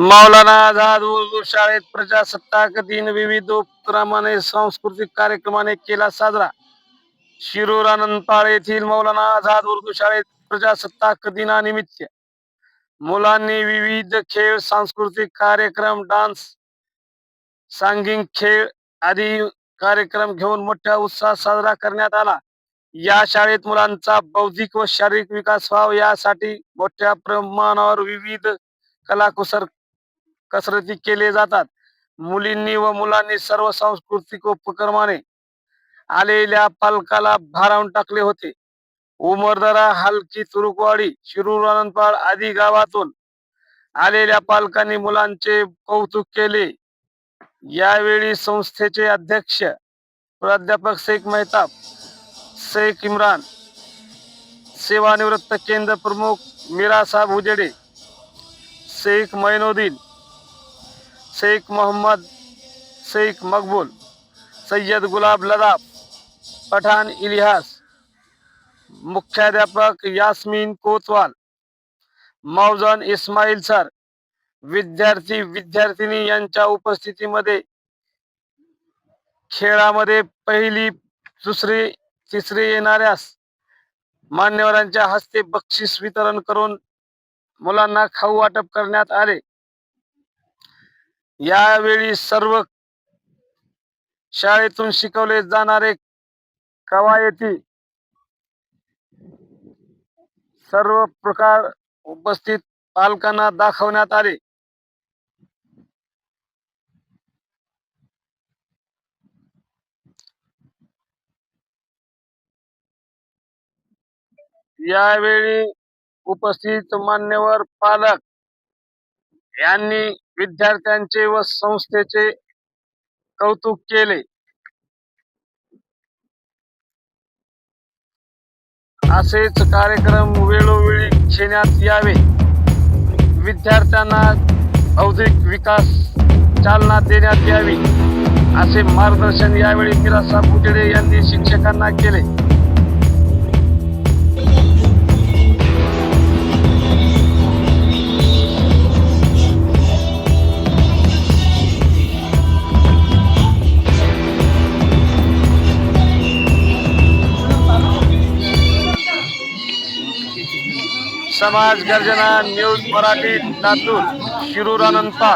मौलाना आझाद उर्दू शाळेत प्रजासत्ताक दिन विविध उपक्रमाने सांस्कृतिक कार्यक्रमाने केला साजरा. शिरूर आनंदपाळ येथील मौलाना आझाद उर्दू शाळेत प्रजासत्ताक दिनानिमित्त मुलांनी विविध खेळ सांस्कृतिक कार्यक्रम डान्स सांगिंग खेळ आदी कार्यक्रम घेऊन मोठ्या उत्साहात साजरा करण्यात आला. या शाळेत मुलांचा बौद्धिक व शारीरिक विकास व्हावा यासाठी मोठ्या प्रमाणावर विविध कलाकुसर कसरती केले जातात. मुलींनी व मुलांनी सर्व सांस्कृतिक उपक्रमाने आलेल्या पालकाला भारावून टाकले होते. उमरदरा हलकी तुरुकवाडी शिरूर आनंदपाळ आदी गावातून आलेल्या पालकांनी मुलांचे कौतुक केले. यावेळी संस्थेचे अध्यक्ष प्राध्यापक शेख मेहताब शेख इम्रान सेवानिवृत्त केंद्र प्रमुख मीरासाहेब उजेडे शेख मैनुद्दीन शेख मोहम्मद शेख मकबूल सय्यद गुलाब लदाब पठाण इलिहास मुख्याध्यापक यास्मीन कोतवाल मौजन इस्माईल सर विद्यार्थी विद्यार्थिनी यांच्या उपस्थितीमध्ये खेळामध्ये पहिली दुसरी तिसरी येणाऱ्यास मान्यवरांच्या हस्ते बक्षीस वितरण करून मुलांना खाऊ वाटप करण्यात आले. यावेळी सर्व शाळेतून शिकवले जाणारे कवायती सर्व प्रकार उपस्थित पालकांना दाखवण्यात आले. यावेळी उपस्थित मान्यवर पालक यांनी विद्यार्थ्यांचे व संस्थेचे कौतुक केले. असेच कार्यक्रम वेळोवेळी घेण्यात यावे. विद्यार्थ्यांना बौद्धिक विकास चालना देण्यात यावी असे मार्गदर्शन यावेळी किरासा उजेडे यांनी शिक्षकांना केले. समाज गर्जना न्यूज मराठी लातूर शिरूर अनंता